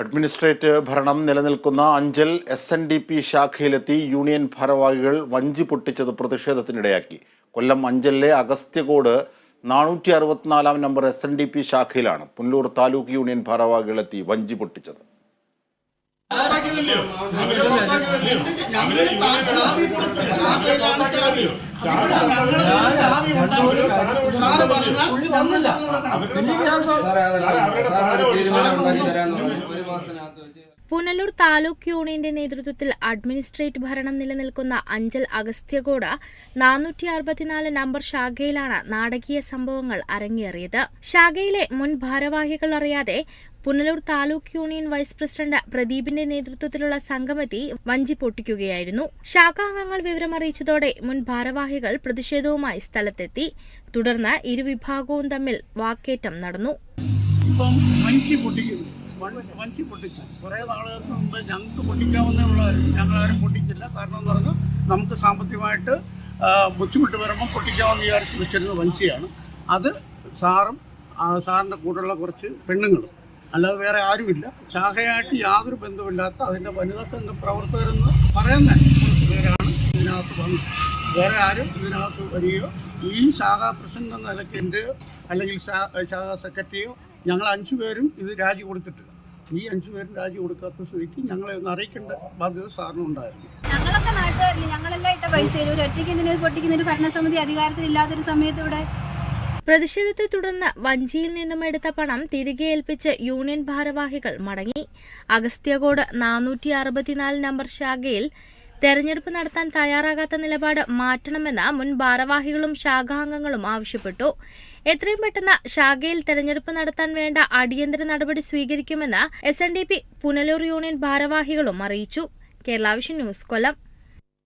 Administrative ഭരണം നിലനിൽക്കുന്ന Anchal S N D P ശാഖയിലെത്തി union ഭാരവാഹികൾ വഞ്ചി പൊട്ടിച്ചത് പ്രതിഷേധത്തിനിടയാക്കി കൊല്ലം അഞ്ചലിലെ അഗസ്ത്യകോട് നാനൂറ്റി അറുപത്തിനാലാം number S N D P ശാഖയിലാണ് Punalur taluk union ഭാരവാഹികളെത്തി വഞ്ചി പൊട്ടിച്ചത് പുനലൂർ താലൂക്ക് യൂണിയന്റെ നേതൃത്വത്തിൽ അഡ്മിനിസ്ട്രേറ്റ് ഭരണം നിലനിൽക്കുന്ന അഞ്ചൽ അഗസ്ത്യകോട് നാനൂറ്റി അറുപത്തിനാല് നമ്പർ ശാഖയിലാണ് നാടകീയ സംഭവങ്ങൾ അരങ്ങേറിയത്. ശാഖയിലെ മുൻ ഭാരവാഹികൾ അറിയാതെ Punalur taluk union vice president പ്രദീപിന്റെ നേതൃത്വത്തിലുള്ള സംഗമത്തി വഞ്ചി പൊട്ടിക്കുകയായിരുന്നു. ശാഖാംഗങ്ങൾ വിവരമറിയിച്ചതോടെ മുൻ ഭാരവാഹികൾ പ്രതിഷേധവുമായി സ്ഥലത്തെത്തി. തുടർന്ന് ഇരുവിഭാഗവും തമ്മിൽ വാക്കേറ്റം നടന്നു. വഞ്ചി പൊട്ടിച്ചു. കുറേ നാളുകൾക്ക് മുമ്പ് ഞങ്ങൾക്ക് പൊട്ടിക്കാവുന്നേ ഉള്ളതായിരുന്നു ഞങ്ങളാരും പൊട്ടിച്ചില്ല. കാരണം എന്ന് പറഞ്ഞാൽ നമുക്ക് സാമ്പത്തികമായിട്ട് ബുദ്ധിമുട്ട് വരുമ്പോൾ പൊട്ടിക്കാമെന്ന് വിചാരിച്ച് വെച്ചിരുന്ന വഞ്ചിയാണ് അത് സാറും സാറിന്റെ കൂടെയുള്ള കുറച്ച് പെണ്ണുങ്ങളും. അല്ലാതെ വേറെ ആരുമില്ല. ശാഖയായിട്ട് യാതൊരു ബന്ധമില്ലാത്ത അതിന്റെ വനിതാ സംഘ പ്രവർത്തകരെന്ന് പറയുന്ന പേരാണ് ഇതിനകത്ത് വന്നത്. വേറെ ആരും ഇതിനകത്ത് വരികയോ ഈ ശാഖാ പ്രസിഡന്റ് എന്ന നിലയ്ക്ക് എന്റെയോ അല്ലെങ്കിൽ ശാഖാ സെക്രട്ടറിയോ ഞങ്ങൾ അഞ്ചു പേരും ഇത് രാജി കൊടുത്തിട്ടില്ല ഈ അഞ്ചു പേരും രാജി കൊടുക്കാത്ത സ്ഥിതിക്ക് ഞങ്ങളെ ഒന്ന് അറിയിക്കേണ്ട. ബാധ്യത സാറിനുണ്ടായിരുന്നു ഞങ്ങളൊക്കെ നാട്ടുകാരില്ല? ഞങ്ങളെല്ലാം ഇട്ട പൈസ ഒരു ഒറ്റയ്ക്ക് എന്തിനു പൊട്ടിക്കുന്ന ഒരു ഭരണസമിതി അധികാരത്തിലില്ലാത്തൊരു സമയത്ത് ഇവിടെ പ്രതിഷേധത്തെ തുടർന്ന് വഞ്ചിയിൽ നിന്നും എടുത്ത പണം തിരികെ ഏൽപ്പിച്ച് യൂണിയൻ ഭാരവാഹികൾ മടങ്ങി. അഗസ്ത്യകോട് നാനൂറ്റി അറുപത്തിനാല് നമ്പർ ശാഖയിൽ തെരഞ്ഞെടുപ്പ് നടത്താൻ തയ്യാറാകാത്ത നിലപാട് മാറ്റണമെന്ന് മുൻ ഭാരവാഹികളും ശാഖാംഗങ്ങളും ആവശ്യപ്പെട്ടു. എത്രയും പെട്ടെന്ന് ശാഖയിൽ തെരഞ്ഞെടുപ്പ് നടത്താൻ വേണ്ട അടിയന്തര നടപടി സ്വീകരിക്കുമെന്ന് S N D P Punalur union ഭാരവാഹികളും അറിയിച്ചു. കേരളവിഷു ന്യൂസ് കൊല്ലം.